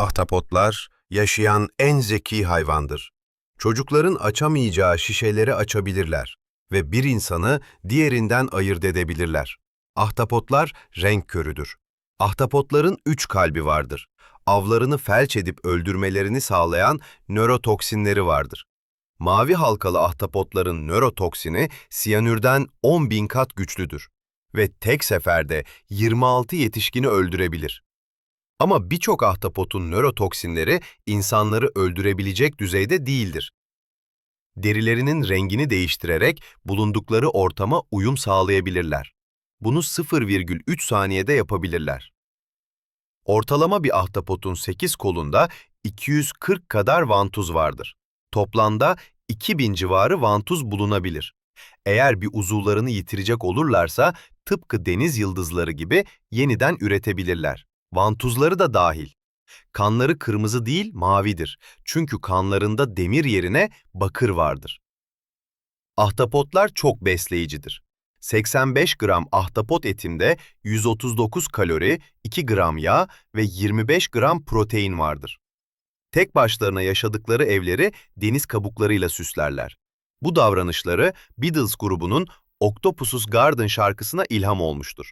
Ahtapotlar yaşayan en zeki hayvandır. Çocukların açamayacağı şişeleri açabilirler ve bir insanı diğerinden ayırt edebilirler. Ahtapotlar renk körüdür. Ahtapotların üç kalbi vardır. Avlarını felç edip öldürmelerini sağlayan nörotoksinleri vardır. Mavi halkalı ahtapotların nörotoksini siyanürden 10 bin kat güçlüdür ve tek seferde 26 yetişkini öldürebilir. Ama birçok ahtapotun nörotoksinleri insanları öldürebilecek düzeyde değildir. Derilerinin rengini değiştirerek bulundukları ortama uyum sağlayabilirler. Bunu 0,3 saniyede yapabilirler. Ortalama bir ahtapotun 8 kolunda 240 kadar vantuz vardır. Toplamda 2000 civarı vantuz bulunabilir. Eğer bir uzuvlarını yitirecek olurlarsa tıpkı deniz yıldızları gibi yeniden üretebilirler. Vantuzları da dahil. Kanları kırmızı değil mavidir. Çünkü kanlarında demir yerine bakır vardır. Ahtapotlar çok besleyicidir. 85 gram ahtapot etinde 139 kalori, 2 gram yağ ve 25 gram protein vardır. Tek başlarına yaşadıkları evleri deniz kabuklarıyla süslerler. Bu davranışları Beatles grubunun Octopus's Garden şarkısına ilham olmuştur.